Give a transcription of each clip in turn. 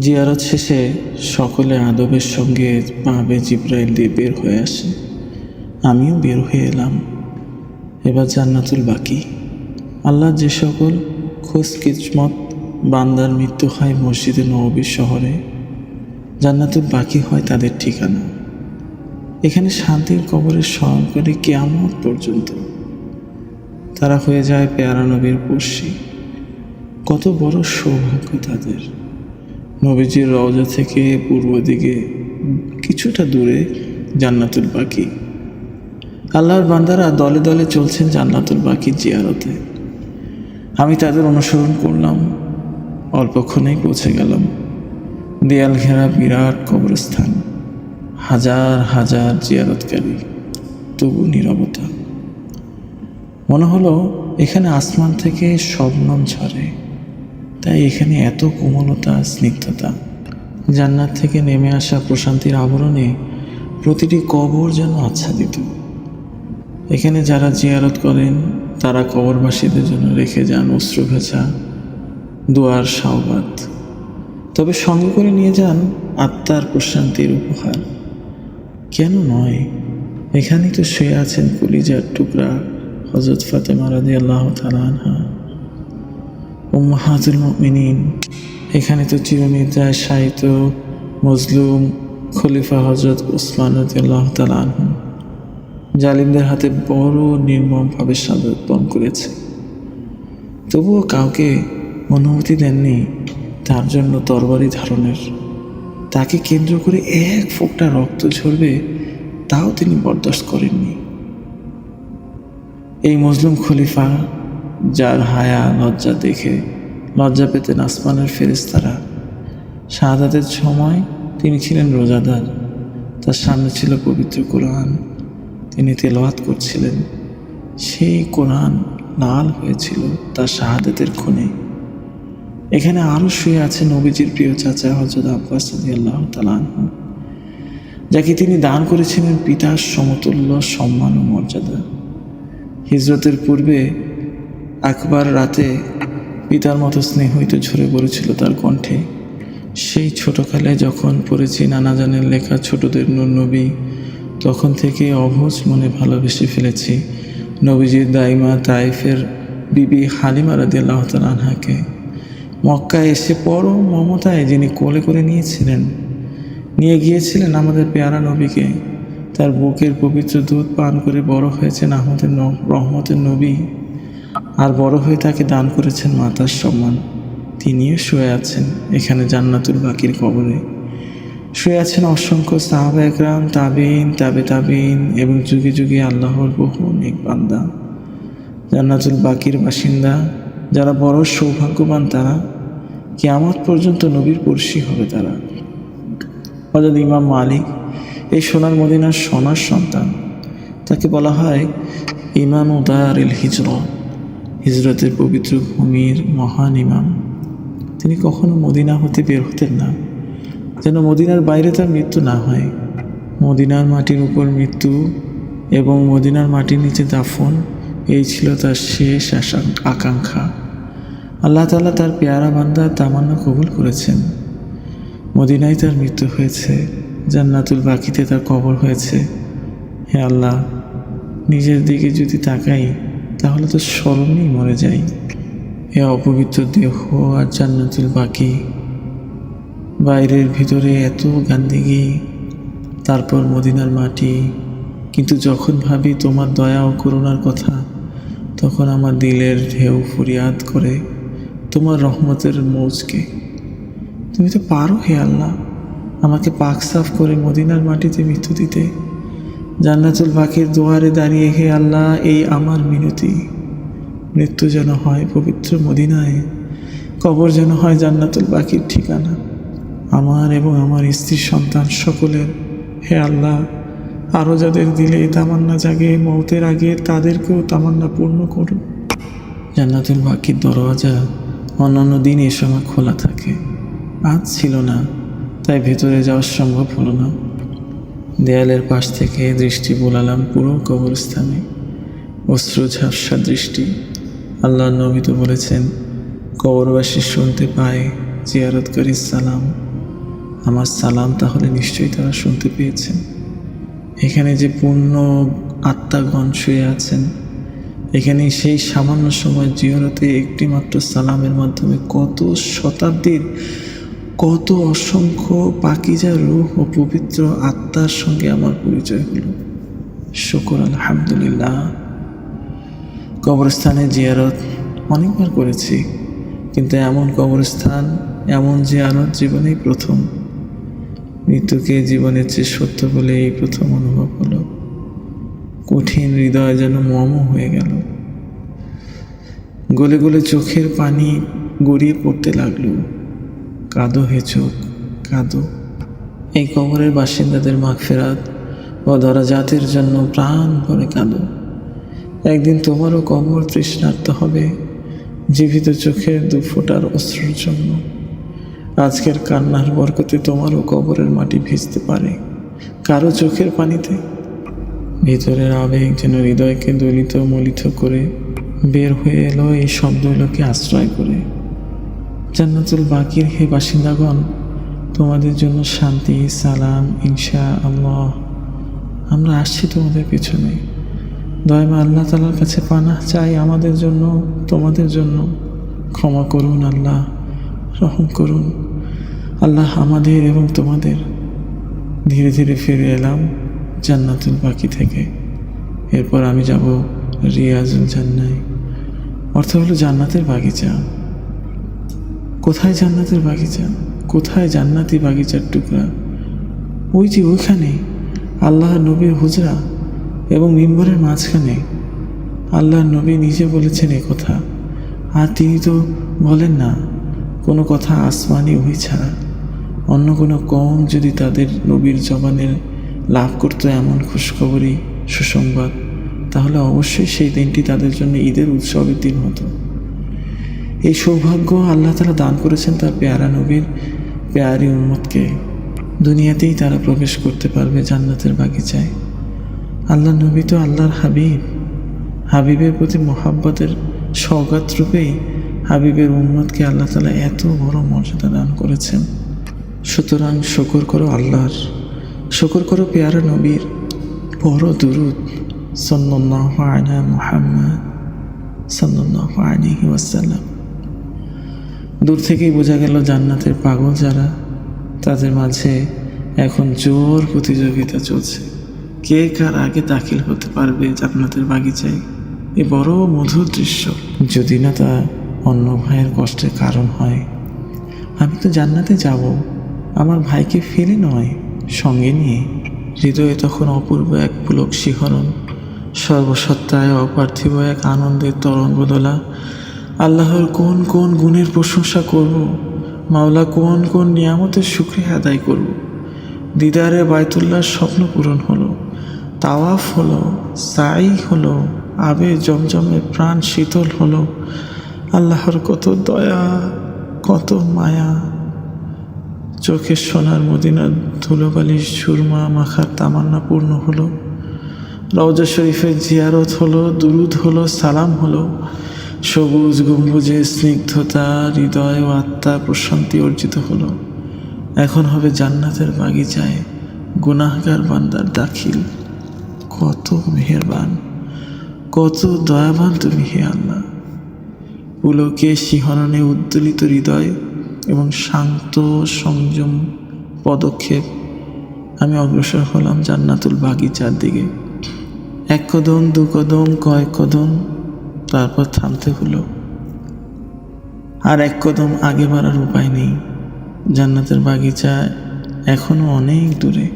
জিয়ারত শেষে সকলে আদবের সঙ্গে পাবে জিব্রাইল দিয়ে বের হয়ে আসে। আমিও বের হয়ে এলাম। এবার জান্নাতুল বাকি। আল্লাহ যে সকল খোঁজ কিসমত বান্দার মৃত্যু হয় মসজিদে নবীর শহরে। জান্নাতুল বাকি হয় তাদের ঠিকানা। এখানে শান্তির কবরে স্মরণ করে কেয়ামত পর্যন্ত। তারা হয়ে যায় পেয়ারা নবীর পড়শি। কত বড় সৌভাগ্য তাদের। নবীজির রওজা থেকে পূর্ব দিকে কিছুটা দূরে জান্নাতুল বাকি। আল্লাহর বান্দারা দলে দলে চলছেন জান্নাতুল বাকি জিয়ারতে। আমি তাদের অনুসরণ করলাম অল্পক্ষণেই পৌঁছে গেলাম। দেয়াল ঘেরা বিরাট কবরস্থান, হাজার হাজার জিয়ারতকারী, তবু নিরবতা। মনে হলো এখানে আসমান থেকে শবনম ঝরে। তাই এখানে এত কোমলতা, স্নিগ্ধতা। জান্নাত থেকে নেমে আসা প্রশান্তির আবরণে প্রতিটি কবর যেন আচ্ছাদিত। এখানে যারা জিয়ারত করেন, তারা কবরবাসীদের জন্য রেখে যান অশ্রু ভেজা, দুয়ার সাওবাত তবে সঙ্গে করে নিয়ে যান আত্মার প্রশান্তির উপহার। কেন নয়? এখানেই তো শুয়ে আছেন কলিজার টুকরা হজরত ফাতেমা রাদি আল্লাহ তালানহা উম্মাহাতুল মিনীন এখানে তো চিরনিদ্রায় সাহিত্য মজলুম খলিফা হজরত উসমান রাদি আল্লাহ তালানহু জালিমদের হাতে বড় নির্মমভাবে বন করেছে। তবুও কাউকে অনুমতি দেননি তার জন্য তরবারি ধারণের। তাকে কেন্দ্র করে এক ফোকটা রক্ত ঝরবে তাও তিনি বরদাস্ত করেননি। এই মজলুম খলিফা যার হায়া লজ্জা দেখে লজ্জা পেতেন আসমানের ফেরেস্তারা শাহাদাতের সময় তিনি ছিলেন রোজাদার। তার সামনে ছিল পবিত্র কোরআন। তিনি তেলাওয়াত করছিলেন। সেই কোরআন লাল হয়েছিল তার শাহাদাতের খুনে। এখানে আরও শুয়ে আছে নবীজির প্রিয় চাচা হজরত আব্বাস আল্লাহ তালাহ যাকে তিনি দান করেছিলেন পিতার সমতুল্য সম্মান ও মর্যাদা। হিজরতের পূর্বে আকবার রাতে পিতার মতো স্নেহিত ঝরে পড়েছিল তার কণ্ঠে। সেই ছোটকালে যখন পড়েছি নানা জানের লেখা ছোটদের নবী, তখন থেকে অভোজ মনে ভালোবেসে ফেলেছি। নবীজির দাইমা তাইফের বিবি হালিমা রাদি আল্লাহ আনহাকে। মক্কায় এসে পরম মমতায় যিনি কোলে করে নিয়েছিলেন, নিয়ে গিয়েছিলেন আমাদের পেয়ারা নবীকে। তার বুকের পবিত্র দুধ পান করে বড় হয়েছেন আমাদের রহমতের নবী। আর বড় হয়ে তাকে দান করেছেন মাতার সম্মান। তিনিও শুয়ে আছেন এখানে জান্নাতুল বাকির কবরে। শুয়ে আছেন অসংখ্য সাহাব একরাম, তাবিন, তাবে তাবিন এবং যুগে যুগে আল্লাহর বহু নেক বান্দা। জান্নাতুল বাকির বাসিন্দা, যারা বড় সৌভাগ্যবান তারা, কিয়ামত পর্যন্ত নবীর পড়শি হবে তারা। হজরত ইমাম মালিক, এই সোনার মদিনার সোনার সন্তান। তাকে বলা হয় ইমাম উদার এল হিজর। হিজরতের পবিত্র ভূমির মহান ইমাম। তিনি কখনো মদিনা হতে বের হতেন না, যেন মদিনার বাইরে তার মৃত্যু না হয়। মদিনার মাটির উপর মৃত্যু এবং মদিনার মাটির নিচে দাফন, এই ছিল তার শেষ আশা আকাঙ্ক্ষা। আল্লাহ তাআলা তার পেয়ারা বান্দা তামান্না কবুল করেছেন। মদিনায় তার মৃত্যু হয়েছে, জান্নাতুল বাকিতে তার কবর হয়েছে। হে আল্লাহ, নিজের দিকে যদি তাকাই তাহলে তো স্মরণেই মরে যাই। এ অপবিত্র দেহ আর জান্নাতুল বাকি। বাইরের ভিতরে এত গান্দিগি, তারপর মদিনার মাটি। কিন্তু যখন ভাবি তোমার দয়া ও করুণার কথা, তখন আমার দিলের ঢেউ ফরিয়াদ করে তোমার রহমতের মৌজকে। তুমি তো পারো হে আল্লাহ, আমাকে পাক সাফ করে মদিনার মাটিতে মৃত্যু দিতে। জান্নাতুল পাখির দুয়ারে দাঁড়িয়ে হে আল্লাহ, এই আমার মিনতি। মৃত্যু যেন হয় পবিত্র মদিনায়, কবর যেন হয় জান্নাতুল পাখির ঠিকানা। আমার এবং আমার স্ত্রীর সন্তান সকলের, হে আল্লাহ আরও যাদের দিলে তামান্না জাগে, মৌতের আগে তাদেরকেও তামান্না পূর্ণ করুন। জান্নাতুল বাকির দরওয়াজা অন্যান্য দিন এ সময় খোলা থাকে। আজ ছিল না, তাই ভেতরে যাওয়া সম্ভব হলো না। দেয়ালের পাশ থেকে দৃষ্টি বোলালাম পুরো কবরস্থানে। অশ্রু ঝাপসা দৃষ্টি। আল্লাহ নবী তো বলেছেন, কবরবাসী শুনতে পায় জিয়ারতকারী সালাম। আমার সালাম তাহলে নিশ্চয়ই তারা শুনতে পেয়েছেন। এখানে যে পূর্ণ আত্মাগণ শুয়ে আছেন এখানে সেই সামান্য সময় জিয়রতে একটি মাত্র সালামের মাধ্যমে কত শতাব্দীর কত অসংখ্য পাকিজা রূহ ও পবিত্র আত্মার সঙ্গে আমার পরিচয় হলো। শুকর, আলহামদুলিল্লাহ। কবরস্থানে জিয়ারত অনেকবার করেছি, কিন্তু এমন কবরস্থান, এমন জিয়ারত জীবনেই প্রথম। মৃত্যুকে জীবনের চেয়ে সত্য বলে এই প্রথম অনুভব হলো। কঠিন হৃদয় যেন মম হয়ে গেল। গলে গলে চোখের পানি গড়িয়ে পড়তে লাগল। কাঁদো হে চোখ, কাঁদো। এই কবরের বাসিন্দাদের মাগফেরাত ও দরাজাতের জন্য প্রাণ ভরে কাঁদো। একদিন তোমারও কবর তৃষ্ণার্ত হবে, জীবিত চোখের দু ফোটার অশ্রুর জন্য। আজকের কান্নার বরকতে তোমারও কবরের মাটি ভিজতে পারে, কারও চোখের পানিতে। ভিতরের আবেগ যেন হৃদয়কে দলিত, মলিত করে বের হয়ে এলো এই শব্দগুলোকে আশ্রয় করে। জান্নাতুল বাকির হে বাসিন্দাগণ, তোমাদের জন্য শান্তি, সালাম ইনশা আল্লাহ। আমরা আসছি তোমাদের পেছনে। দয়মা আল্লাহ তালার কাছে পানা চাই আমাদের জন্য, তোমাদের জন্য। ক্ষমা করুন আল্লাহ, রহম করুন। আল্লাহ আমাদের এবং তোমাদের। ধীরে ধীরে ফিরে এলাম জান্নাতুল বাকি থেকে। এরপর আমি যাব রিয়াজুল জান্নাই অর্থ হলো জান্নাতের বাগিচা। কোথায় জান্নাতের বাগিচা? কোথায় জান্নাতি বাগিচার টুকরা? ওই যে ওইখানে আল্লাহ নবীর হুজরা এবং মিম্বরের মাঝখানে আল্লাহ নবী নিজে বলেছেন এ কথা। আর তিনি তো বলেন না, কোনো কথা আসমানি ওই ছাড়া। অন্য কোনো কম যদি তাদের নবীর জবানের লাভ করতো এমন খুশখবরই সুসংবাদ, তাহলে অবশ্যই সেই দিনটি তাদের জন্য ঈদের উৎসবের দিন হতো। এই সৌভাগ্য আল্লাহ তালা দান করেছেন তার পেয়ারা নবীর, পেয়ারি উম্মতকে। দুনিয়াতেই তারা প্রবেশ করতে পারবে জান্নাতের বাগিচায়। আল্লাহ নবী তো আল্লাহর হাবিব। হাবিবের প্রতি মোহাব্বতের সৌগাত রূপেই হাবিবের উম্মতকে আল্লাহ তালা এত বড় মর্যাদা দান করেছেন। সুতরাং শকর করো আল্লাহর। শকর করো পেয়ারা নবীর। বড় দুরুদ সন্ন্যাহ আনা মুহাম্মদ সাল্লাহ আলিহি ওয়াসাল্লাম। দূর থেকেই বোঝা গেল জান্নাতের পাগল যারা, তাদের মাঝে এখন জোর প্রতিযোগিতা চলছে। কে কার আগে দাখিল হতে পারবে জান্নাতের বাগিচায়? এ বড় মধুর দৃশ্য। যদি না তা অন্য ভাইয়ের কষ্টের কারণ হয়। আমি তো জান্নাতে যাব। আমার ভাইকে ফেলে নয়, সঙ্গে নিয়ে। হৃদয়ে তখন অপূর্ব এক পুলক শিহরণ, সর্বসত্তায় অপার্থিব এক আনন্দের তরঙ্গ দোলা আল্লাহর কোন কোন গুণের প্রশংসা করব, মাওলা কোন কোন নিয়ামতের শুক্রিয়া আদায় করব। দিদারে বায়তুল্লাহর স্বপ্ন পূরণ হলো, তাওয়াফ হলো সাই হলো, আবে জমজমে প্রাণ শীতল হলো। আল্লাহর কত দয়া, কত মায়া। চোখের সোনার মদিনার ধুলোবালির সুরমা, মাখার তামান্না পূর্ণ হলো। রওজা শরীফের জিয়ারত হলো, দুরুদ হলো, সালাম হলো। সবুজ, গম্বুজে স্নিগ্ধতা, হৃদয় ও আত্মা প্রশান্তি অর্জিত হলো। এখন হবে জান্নাতের বাগিচায় গুনাহগার বান্দার দাখিল। কত মেহেরবান, কত দয়াবান তুমি হে আল্লাহ। পুলকে শিহরণে উদ্দোলিত হৃদয় এবং শান্ত সংযম পদক্ষেপ। আমি অগ্রসর হলাম জান্নাতুল বাগিচার দিকে। এক কদম, দু কদম, কয়েক কদম তারপর থামতে হলো। আর এক কদম আগে বাড়ার উপায় নেই। জান্নাতের বাগিচা এখনও অনেক দূরে।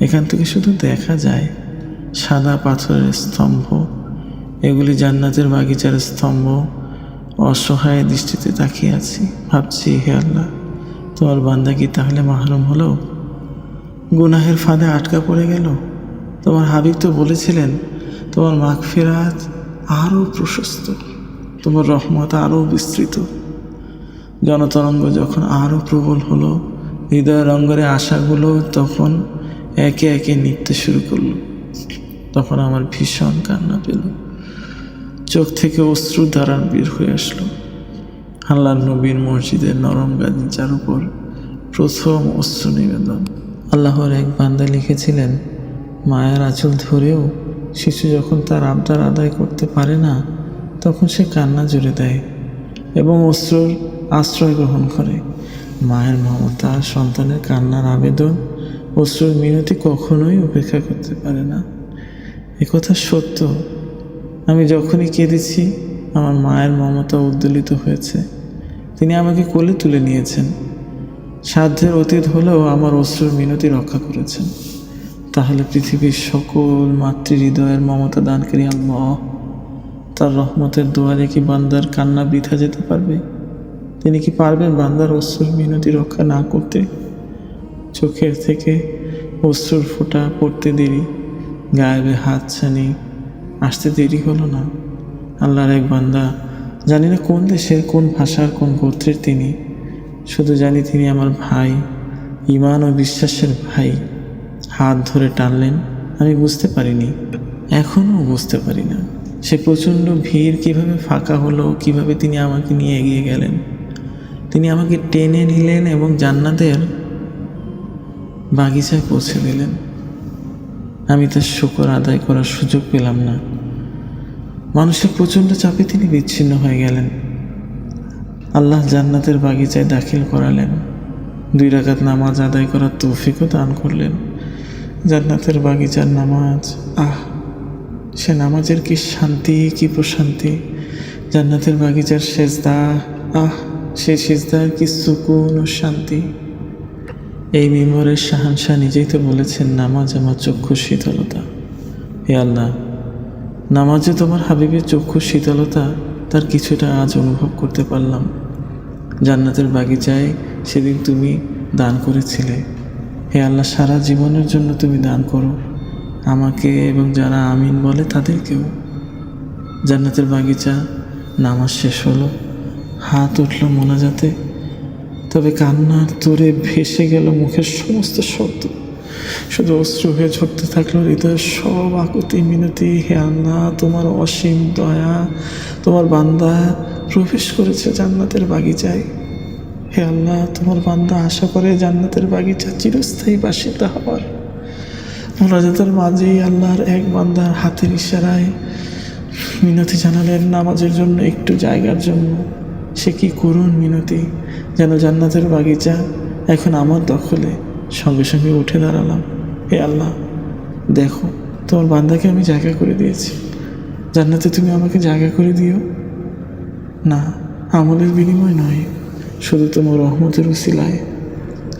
এখান থেকে শুধু দেখা যায় সাদা পাথরের স্তম্ভ। এগুলি জান্নাতের বাগিচার স্তম্ভ। অসহায় দৃষ্টিতে তাকিয়ে আছি। ভাবছি, হে আল্লাহ তোমার বান্দা কি তাহলে মাহরুম হলো? গুনাহের ফাঁদে আটকা পড়ে গেল? তোমার হাবিব তো বলেছিলেন, তোমার মাগফিরাত আরও প্রশস্ত, তোমার রহমত আরও বিস্তৃত। জনতরঙ্গ যখন আরও প্রবল হলো, হৃদয় রঙ্গরে আশাগুলো তখন একে একে নিতে শুরু করল। তখন আমার ভীষণ কান্না পেল। চোখ থেকে অশ্রু ধারান বের হয়ে আসলো। আল্লাহ নবীর মসজিদের নরম গালিচার উপর প্রথম অশ্রু নিবেদন। আল্লাহর এক বান্দা লিখেছিলেন, মায়ের আঁচল ধরেও শিশু যখন তার আবদার আদায় করতে পারে না, তখন সে কান্না জুড়ে দেয় এবং অস্ত্রর আশ্রয় গ্রহণ করে। মায়ের মমতা সন্তানের কান্নার আবেদন অশ্রুর মিনতি কখনোই উপেক্ষা করতে পারে না। একথা সত্য। আমি যখনই কেঁদেছি, আমার মায়ের মমতা উদ্দোলিত হয়েছে। তিনি আমাকে কোলে তুলে নিয়েছেন। সাধ্যের অতীত হলেও আমার অশ্রুর মিনতি রক্ষা করেছেন। তাহলে পৃথিবীর সকল মাতৃ হৃদয়ের মমতা দানকারী আল্লাহ। তার রহমতের দোয়ারে কি বান্দার কান্না বৃথা যেতে পারবে। তিনি কি পারবেন বান্দার অশ্রুর মিনতি রক্ষা না করতে? চোখের থেকে অশ্রুর ফোঁটা পড়তে দেরি, গায়েবে হাত ছানি আসতে দেরি হলো না। আল্লাহর এক বান্দা জানি না কোন দেশের কোন ভাষার কোন গোত্রের তিনি। শুধু জানি তিনি আমার ভাই ইমান ও বিশ্বাসের ভাই। হাত ধরে টানলেন। আমি বুঝতে পারিনি। এখনও বুঝতে পারি না। সে প্রচণ্ড ভিড় কীভাবে ফাঁকা হলো, কীভাবে তিনি আমাকে নিয়ে এগিয়ে গেলেন। তিনি আমাকে টেনে নিলেন এবং জান্নাতের বাগিচায় পৌঁছে দিলেন। আমি তার শুকর আদায় করার সুযোগ পেলাম না। মানুষের প্রচণ্ড চাপে তিনি বিচ্ছিন্ন হয়ে গেলেন। আল্লাহ জান্নাতের বাগিচায় দাখিল করালেন। দুই রাকাত নামাজ আদায় করার তৌফিকও দান করলেন। জান্নাতের বাগিচার নামাজ। আহ, সে নামাজের কি শান্তি, কি প্রশান্তি? জান্নাতের বাগিচার সেজদা। আহ, সে সেজদার কি সুকুন ও শান্তি? এই মিমরের শাহানশাহ নিজেই তো বলেছেন, নামাজ আমার চক্ষু শীতলতা। হে আল্লাহ, নামাজে তোমার হাবিবের চক্ষু শীতলতা, তার কিছুটা আজ অনুভব করতে পারলাম। জান্নাতের বাগিচায় সেদিন তুমি দান করেছিলে। হে আল্লাহ, সারা জীবনের জন্য তুমি দান করো। আমাকে এবং যারা আমিন বলে তাদেরকেও। জান্নাতের বাগিচা নামাজ শেষ হলো, হাত উঠল মোনাজাতে, তবে কান্নার তোরে ভেসে গেল মুখের সমস্ত শব্দ। শুধু অশ্রু হয়ে ঝরতে থাকল হৃদয়ের সব আকুতি, মিনতি, হে আল্লাহ, তোমার অসীম দয়া, তোমার বান্দা প্রবেশ করেছে জান্নাতের বাগিচায়। হে আল্লাহ, তোমার বান্দা আশা করে জান্নাতের বাগিচা চিরস্থায়ী বাসিন্দা হওয়ার। মোনাজাতের মাঝেই আল্লাহর এক বান্দার হাতের ইশারায় মিনতি জানালেন নামাজের জন্য একটু জায়গার জন্য। সে কি করুন মিনতি? যেন জান্নাতের বাগিচা এখন আমার দখলে। সঙ্গে সঙ্গে উঠে দাঁড়ালাম। হে আল্লাহ, দেখো, তোমার বান্দাকে আমি জায়গা করে দিয়েছি। জান্নাতে তুমি আমাকে জায়গা করে দিও? না, আমলের বিনিময় নয়। শুধু তোমার রহমতের উসিলায়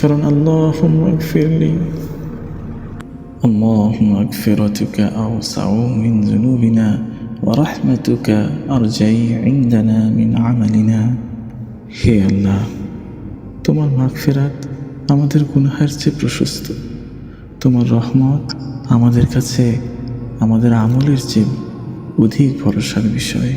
কারণ আল্লাহ ফিরলি اللهم مغفرتك أوسع من ذنوبنا ورحمتك أرجي عندنا من عملنا হে আল্লাহ তোমার মাগফিরাত আমাদের গুনাহের চেয়ে প্রশস্ত তোমার রহমত আমাদের কাছে আমাদের আমলের চেয়ে অধিক ভরসার বিষয়